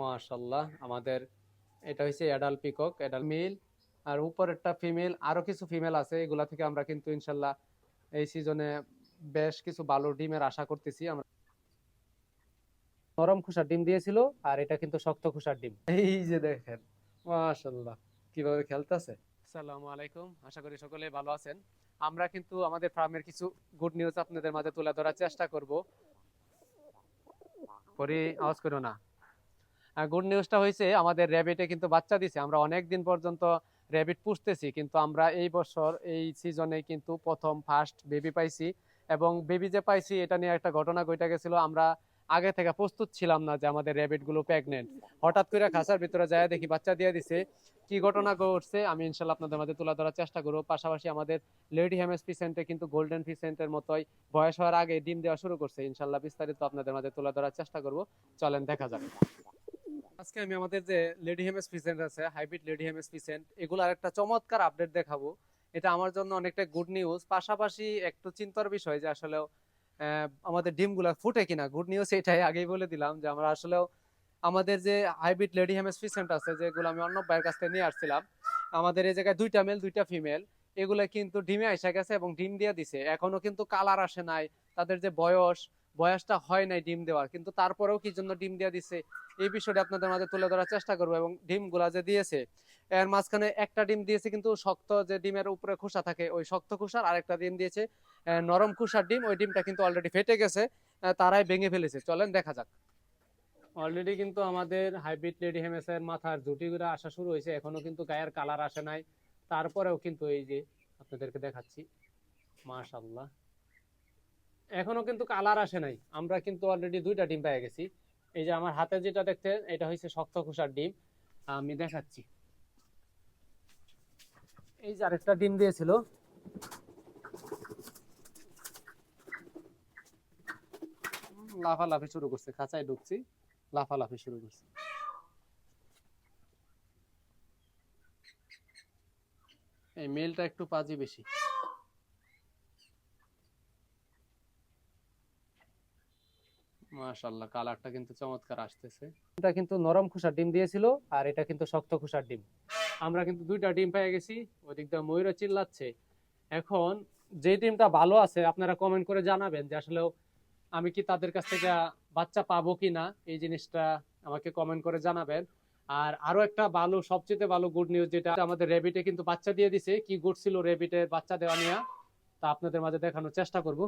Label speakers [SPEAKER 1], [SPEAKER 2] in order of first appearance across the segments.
[SPEAKER 1] মাশাল্লাহ আমাদের এটা হচ্ছে অ্যাডাল পিকক অ্যাডাল মেল আর উপরেরটা ফিমেল আরও কিছু ফিমেল আছে এগুলা থেকে আমরা কিন্তু ইনশাল্লাহ এই সিজনে বেশ কিছু ভালো ডিমের আশা করতেছি। আমরা নরম খুশার ডিম দিয়েছিল আর এটা কিন্তু শক্ত খুশার ডিম। এই যে দেখেন। মাশাল্লাহ কীভাবে খেলতেছে? আসসালামু আলাইকুম আশা করি সকলে ভালো আছেন। আমরা কিন্তু আমাদের ফার্মের কিছু গুড নিউজ আপনাদের মাঝে তুলে ধরার চেষ্টা করব। পরে আওয়াজ করো না। গুড নিউজটা হয়েছে, আমাদের র্যাবিটে কিন্তু বাচ্চা দিছে। আমরা অনেক দিন পর্যন্ত র্যাবিট পুষতেছি, কিন্তু আমরা এই বছর, এই সিজনে কিন্তু প্রথম ফার্স্ট বেবি পাইছি। এবং বেবি যে পাইছি, এটা নিয়ে একটা ঘটনা ঘটে গেছিল, আমরা আগে থেকে প্রস্তুত ছিলাম না যে আমাদের র্যাবিটগুলো প্রেগনেন্ট হঠাৎ করে খাসার ভিতরে যায় দেখি বাচ্চা দিয়ে দিছে। কি ঘটনা ঘটছে, আমি ইনশাল্লাহ আপনাদের মাঝে তুলে ধরার চেষ্টা করব। পাশাপাশি আমাদের লেডি হ্যামেস পিসেন্টে কিন্তু গোল্ডেন পিসেন্টের মতোই বয়স হওয়ার আগে ডিম দেওয়া শুরু করছে। ইনশাল্লাহ বিস্তারিত আপনাদের মাঝে তুলে ধরার চেষ্টা করব। চলেন, দেখা যাক। আজকে আমি আমাদের যে লেডি হেমেস পিসেন্ট আছে হাইব্রিড লেডি হেমেস পিসেন্ট এগুলার একটা চমৎকার আপডেট দেখাবো। এটা আমার জন্য অনেকটা গুড নিউজ পাশাপাশি একটু চিন্তার বিষয় যে আসলে আমাদের ডিমগুলা ফুটে কিনা। গুড নিউজ এটাই আগেই বলে দিলাম যে আমরা আসলেও আমাদের যে হাইব্রিড লেডি হেমেস পিসেন্ট আছে, যেগুলো আমি অন্য ভাইয়ের কাছ থেকে নিয়ে আসছিলাম, আমাদের এই জায়গায় দুইটা মেল দুইটা ফিমেল এগুলো কিন্তু ডিমে এসে গেছে এবং ডিম দিয়ে দিছে। এখনও কিন্তু কালার আসে নাই। তাদের যে বয়স বয়সটা হয় নাই ডিম দেওয়ার। কিন্তু তারপরেও কি জন্য ডিম দেওয়া দিছে? এই বিষয়টা আপনাদের মাঝে তুলে ধরার চেষ্টা করব এবং ডিমগুলা যে দিয়েছে, এর মাঝখানে একটা ডিম দিয়েছে কিন্তু শক্ত যে ডিমের উপরে খোসা থাকে, ওই শক্ত খোসার আরেকটা ডিম দিয়েছে নরম খোসার ডিম। ওই ডিমটা কিন্তু অলরেডি ফেটে গেছে তারাই ভেঙে ফেলেছে। চলেন, দেখা যাক। অলরেডি কিন্তু আমাদের হাইব্রিড লেডি হেমেসের মাথার জুটিগুলো আসা শুরু হয়েছে। এখনও কিন্তু গায়ের কালার আসে নাই। তারপরেও কিন্তু এই যে আপনাদেরকে দেখাচ্ছি। মাশাল্লাহ এখনও কিন্তু কালার আসে নাই। আমরা কিন্তু অলরেডি দুইটা ডিম পেয়ে গেছি। এই যে আমার হাতে যেটা দেখতেন এটা হচ্ছে শক্ত খোসার ডিম। আমি দেখাচ্ছি। এই যে আরেকটা ডিম দিয়েছিল। লাফালাফি শুরু করছে, খাঁচায় ঢুকছি, লাফালাফি শুরু করছে। এই মেলটা একটু পাজি বেশি। মাশাল্লাহ কালারটা কিন্তু চমৎকার আসতেছে। এটা কিন্তু নরম খোসার ডিম দিয়েছিল আর এটা কিন্তু শক্ত খোসার ডিম। আমরা কিন্তু দুইটা ডিম পেয়ে গেছি, ওদিক দিয়ে ময়ূরা চিল্লাচ্ছে। এখন যে ডিমটা ভালো আছে, আপনারা কমেন্ট করে জানাবেন যে আসলে আমি কি তাদের কাছ থেকে বাচ্চা পাবো কি না এই জিনিসটা আমাকে কমেন্ট করে জানাবেন। আর আরও একটা ভালো, সবচেয়ে ভালো গুড নিউজ যেটা আমাদের রেবিটে কিন্তু বাচ্চা দিয়ে দিছে। কি গুড ছিল রেবিটের বাচ্চা দেওয়া নিয়ে, তা আপনাদের মাঝে দেখানোর চেষ্টা করব।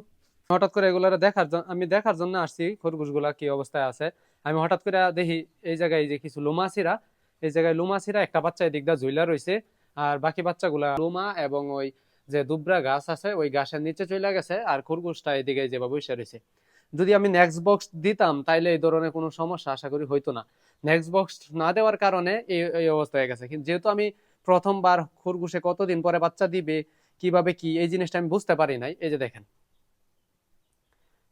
[SPEAKER 1] হঠাৎ করে এগুলো দেখার আমি দেখার জন্য আসছি, খরগোশগুলা কি অবস্থায় আছে। আমি হঠাৎ করে দেখি এই জায়গায় যে কিছু লোমাসিরা এই জায়গায় লোমাসিরা একটা বাচ্চা এদিক দিয়ে ঝুইলা রয়েছে আর বাকি বাচ্চাগুলা লোমা এবং ওই যে দুবরা গাছ আছে, ওই গাছের নিচে চলে গেছে, আর খরগোশটা এদিকে যেভাবে বসে রয়েছে যদি আমি নেক্সট বক্স দিতাম, তাইলে এই ধরনের কোনো সমস্যা আশা করি হইতো না। নেক্সট বক্স না দেওয়ার কারণে এই এই অবস্থা হয়ে গেছে। কিন্তু যেহেতু আমি প্রথমবার খরগোশে কতদিন পরে বাচ্চা দিবে, কীভাবে কি, এই জিনিসটা আমি বুঝতে পারি নাই। এই যে দেখেন।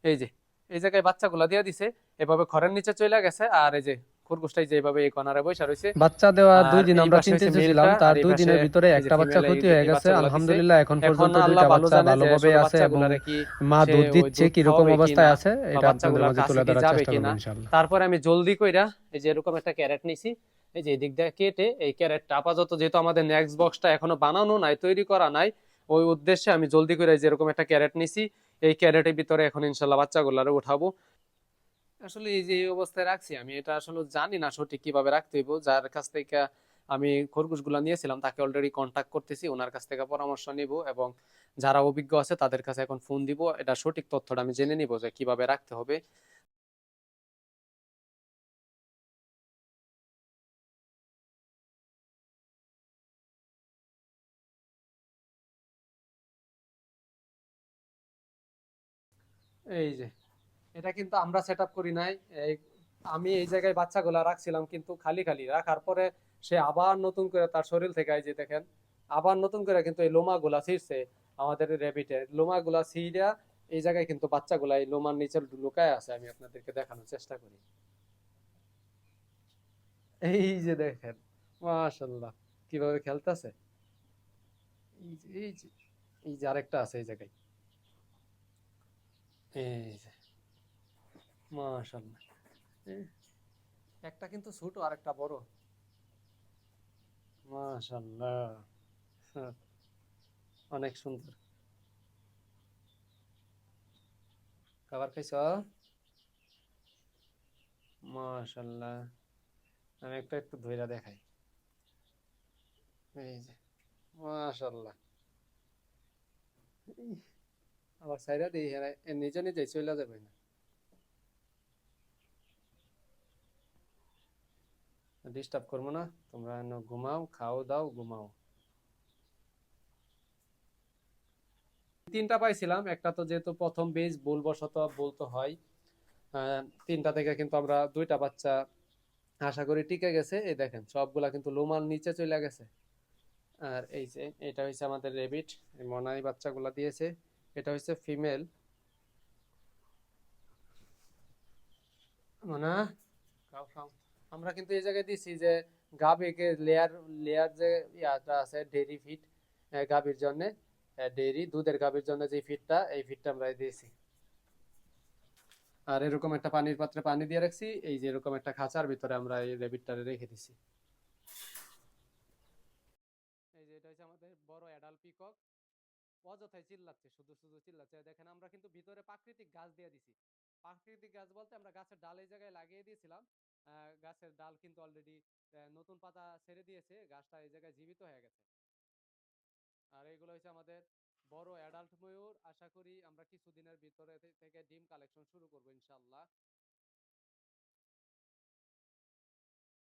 [SPEAKER 1] এই যে এই জায়গায় বাচ্চাগুলা দিয়ে দিছে এভাবে ঘরের নিচে চলে গেছে আর এই যে খরগোশটাই যেভাবে এই বসে রয়েছে
[SPEAKER 2] বাচ্চা দেওয়া দুই দিন আমরা চিন্তিত ছিলাম তার দুই দিনের ভিতরে একটা বাচ্চা ক্ষতি হয়ে গেছে আলহামদুলিল্লাহ এখন পর্যন্ত দুইটা বাচ্চা ভালোভাবে আছে এবং মা দুধ দিচ্ছে কীরকম
[SPEAKER 1] খাওয়াবে
[SPEAKER 2] অবস্থায় আছে এটা আপনাদের মাঝে তুলে ধরার চেষ্টা করব। ইনশাআল্লাহ
[SPEAKER 1] তারপরে আমি জলদি কইরা এই যে এরকম একটা ক্যারেট নিছি এই যে এদিক দিয়ে কেটে এই ক্যারেটটা আপাতত যেহেতু আমাদের নেক্সট বক্সটা এখনও বানানো নাই তৈরি করা নাই ওই উদ্দেশ্যে আমি জলদি করে এই যে এরকম একটা ক্যারেট নিছি এই ক্যারেটের ভিতরে এখন ইনশাল্লাহ বাচ্চাগুলারে উঠাবো। আসলে এই যে এই অবস্থায় রাখছি, আমি এটা আসলে জানি না সঠিক কীভাবে রাখতে হইব। যার কাছ থেকে আমি খরগোশগুলা নিয়েছিলাম, তাকে অলরেডি কন্ট্যাক্ট করতেছি, ওনার কাছ থেকে পরামর্শ নিব এবং যারা অভিজ্ঞ আছে তাদের কাছে এখন ফোন দিব। এটা সঠিক তথ্যটা আমি জেনে নিব যে কীভাবে রাখতে হবে। এই যে, এটা কিন্তু আমরা সেট করি নাই। এই, আমি এই জায়গায় বাচ্চাগুলা রাখছিলাম কিন্তু খালি খালি রাখার পরে সে আবার নতুন করে তার শরীর থেকে এই যে দেখেন, আবার নতুন করে কিন্তু এই লোমা গুলা ছিঁড়ছে আমাদের র্যাবিটের লোমা গুলা ছিঁড়া এই জায়গায় কিন্তু বাচ্চাগুলা এই লোমার নিচে লুকায় আছে, আমি আপনাদেরকে দেখানোর চেষ্টা করি। এই যে দেখেন মাশাল্লাহ কীভাবে খেলতেছে। এই যে এই যে আরেকটা আছে এই জায়গায়। এই যে মাশাল্লাহ একটা কিন্তু ছোট আর একটা বড়। মাশাআল্লাহ। অনেক সুন্দর। খাবার খাইছ? মাশাআল্লাহ। আমি একটা একটু ধৈরা দেখাই। এই যে মাশাআল্লাহ। এই, আবার সাইরা এরা এ নিজে নিজে চলে যাবে না ডিস্টার্ব করব না তোমরা ঘুমাও খাও দাও ঘুমাও তিনটা পাইছিলাম একটা তো যেহেতু প্রথম বেজ ভুলবশত বলতে হয়। আহ, তিনটা থেকে কিন্তু আমরা দুইটা বাচ্চা আশা করি টিকে গেছে। এই দেখেন সবগুলা কিন্তু লোমাল নিচে চলে গেছে। আর এই যে এটা হচ্ছে আমাদের রেবিট মনাই বাচ্চাগুলা দিয়েছে। এটা হচ্ছে ফিমেল। মনা? আমরা কিন্তু এই জায়গায় দিছি যে গাভীকে লেয়ার লেয়ার যে ইয়াটা আছে ডেইরি ফিড গাভীর জন্য ডেইরি দুধের গাভীর জন্য যে ফিডটা এই ফিডটা আমরা দিয়েছি। আর এরকম একটা পানির পাত্রে পানি দিয়ে রাখছি, এই যে এরকম একটা খাঁচার ভিতরে আমরা এই রেবিটটারে রেখে দিছি। এই যে এটা হচ্ছে আমাদের বড় অ্যাডাল্ট পিকক অযথাই চিল্লাচ্ছে, শুধু শুধু চিল্লাচ্ছে। দেখেন আমরা কিন্তু ভিতরে প্রাকৃতিক গাছ দিয়ে দিছি। প্রাকৃতিক গাছ বলতে আমরা গাছের ডাল এই জায়গায় লাগিয়ে দিয়েছিলাম। গাছের ডাল কিন্তু অলরেডি নতুন পাতা ছেড়ে দিয়েছে, গাছটা এই জায়গায় জীবিত হয়ে গেছে। আর এগুলো হচ্ছে আমাদের বড় অ্যাডাল্ট ময়ূর। আশা করি আমরা কিছুদিনের ভিতরে থেকে ডিম কালেকশন শুরু করব ইনশাল্লাহ।